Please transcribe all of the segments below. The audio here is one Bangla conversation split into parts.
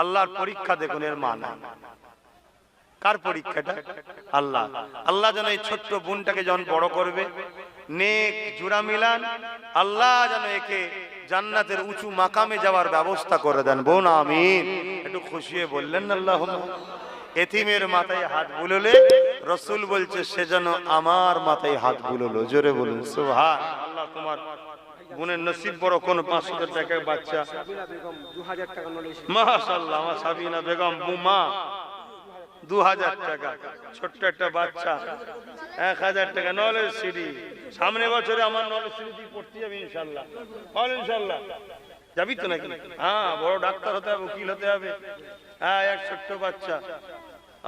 আল্লাহর পরীক্ষা দেখুন এর মা না কার পরীক্ষাটা? আল্লাহ। আল্লাহ যেন এই ছোট্ট বোনটাকে যখন বড় করবে, নেক জুড়া মিলান, আল্লাহ যেন একে জান্নাতের উঁচু মাকামে যাওয়ার ব্যবস্থা করে দেন। বোন, আমিন। একটু খুশিয়ে বললেন আল্লাহ এতিমের মাথায় হাত বুললে রসুল বলছে, সে যেন আমার মাথায় হাত বুললো। জোরে বলুন সুহান আল্লাহ তোমার বোনের নসিব বড়, কোন পাঁচশো টাকার বাচ্চা। মাশাল্লাহ আমার সাবিনা বেগম বুমা দু হাজার টাকা, ছোট্ট একটা বাচ্চা। এক হাজার টাকা, নলেজ সিডি। সামনে বছরে আমার নলেজ সিডি পড়তে যাবি ইনশাল্লাহ বল ইনশাল্লাহ যাবি তো নাকি? হ্যাঁ বড় ডাক্তার হতে হবে, উকিল হতে হবে। হ্যাঁ এক ছোট্ট বাচ্চা।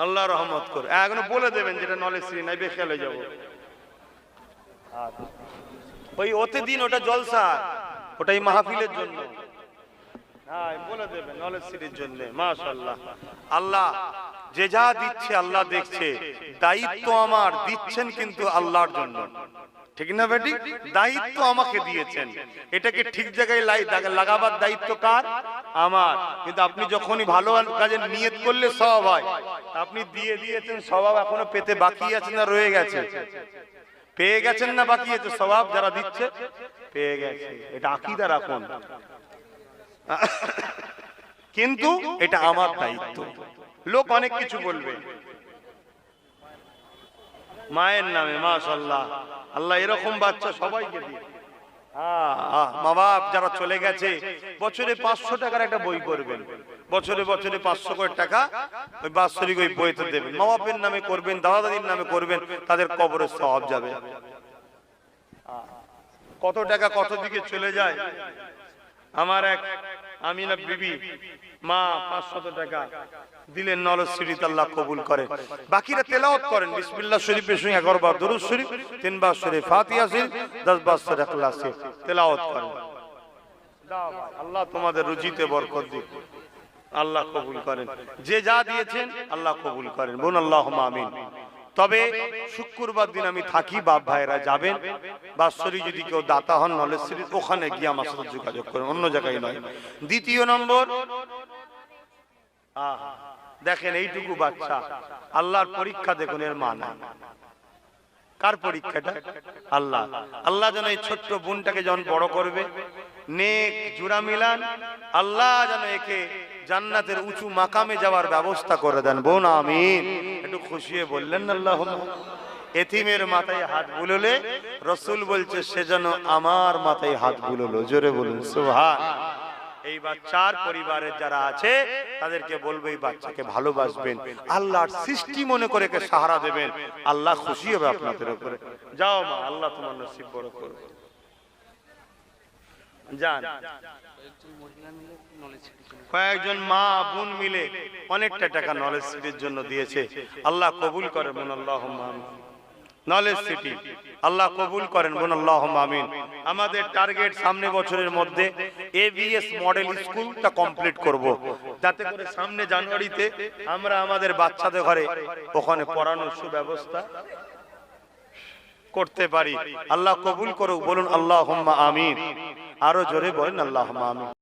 আল্লাহ রহমত করে। এখনও বলে দেবেন যেটা নলেজ সিডি, নাই বেখেলে যাব। ওই ওতে দিন ওটা জলসা। ওটাই মাহফিলের জন্য। বলে দেবে নলেজ সিটির জন্য মাশাআল্লাহ। আল্লাহ যে যা দিচ্ছে আল্লাহ দেখছে। দায়িত্ব আমার দিচ্ছেন কিন্তু আল্লাহর জন্য। ঠিক না বেটি? দায়িত্ব আমাকে দিয়েছেন। এটাকে ঠিক জায়গায় লাগাবার দায়িত্ব কার? আমার। কিন্তু আপনি যখনই ভালো কাজে নিয়ত করলে সব হয়। আপনি দিয়ে দিয়েছেন স্বভাব এখনও পেতে বাকি আছে না রয়ে গেছে। পেয়ে গেছেন না বাকি এত স্বভাব যারা দিচ্ছে, পেয়ে গেছে। এটা আকিদা রাখুন কিন্তু এটা আমার দায়িত্ব। লোক অনেক কিছু বলবে। মায়ের নামে মা মাশাল্লাহ আল্লাহ এরকম বাচ্চা সবাইকে দিয়ে মা বাপ যারা চলে গেছে, বছরে পাঁচশো টাকার একটা বই করবেন। বছরে বছরে পাঁচশো করে টাকা ওই বাৎসরিক ওই বইতে দেবেন। মা বাপের নামে করবেন দাদা দাদির নামে করবেন, তাদের কবরের স্বভাব যাবে। কত টাকা কত দিকে চলে যায়? আমার এক আমিনা বিবি মা, পাঁচশত টাকা দিলেন শরীফ আল্লাহ কবুল করে। বাকিরা তেলাওয়াত করেন, বিসমিল্লাহ শরীফের সঙ্গে এগারো দরুদ শরীফ, তিনবার শরীফ ফাতিহা শরীফ দশ বার শরীফ শরীফ, তেলাওয়াত করেন। আল্লাহ তোমাদের রুজিতে বরকত দিক। আল্লাহ কবুল করেন। যে যা দিয়েছেন, আল্লাহ কবুল করেন। বোন আল্লাহ আমিন। তবে শুক্রবার দিন আমি থাকি, বাপ ভাইরা যাবেন। বাৎসরিক যদি কেউ দাতা হন নলেজ ওখানে গিয়ে আমার সাথে যোগাযোগ করেন। অন্য জায়গায় নয়। দ্বিতীয় নম্বর দেখেন এইটুকু বাচ্চা। আল্লাহর পরীক্ষা দেখুন এর মা না কার পরীক্ষাটা? আল্লাহ। আল্লাহ যেন এই ছোট্ট বোনটাকে যখন বড় করবে, নেক জুড়া মিলান, আল্লাহ যেন একে জান্নাতের উঁচু মাকামে যাওয়ার ব্যবস্থা করে দেন। বোন, আমিন। একটু খুশি হয়ে বললেন আল্লাহ? এতিমের মাথায় হাত বুললে রসুল বলছে, সে যেন আমার মাথায় হাত বুললো। জোরে বলুন সুহান এই বাচ্চার পরিবারের যারা আছে, তাদেরকে বলব এই বাচ্চাকে ভালোবাসবেন। আল্লাহর সৃষ্টি মনে করে সাহারা দেবেন। আল্লাহ খুশি হবে আপনাদের উপরে। যাও মা, আল্লাহ তোমার নসিব বড় করবে যান। কয়েকজন মা বোন মিলে অনেকটা টাকা নলেজ জন্য দিয়েছে। আল্লাহ কবুল করে মন আল্লাহ নলেজ সিটি আল্লাহ কবুল করেন বোন আল্লাহ আমিন। আমাদের টার্গেট সামনে বছরের মধ্যে এবিএস মডেল স্কুলটা কমপ্লিট করব। যাতে করে সামনে জানুয়ারিতে আমরা আমাদের বাচ্চাদের ঘরে ওখানে পড়ানোর সুব্যবস্থা করতে পারি। আল্লাহ কবুল করুক, বলুন আল্লাহ আমিন। আরও জোরে বলেন আল্লাহ আমিন।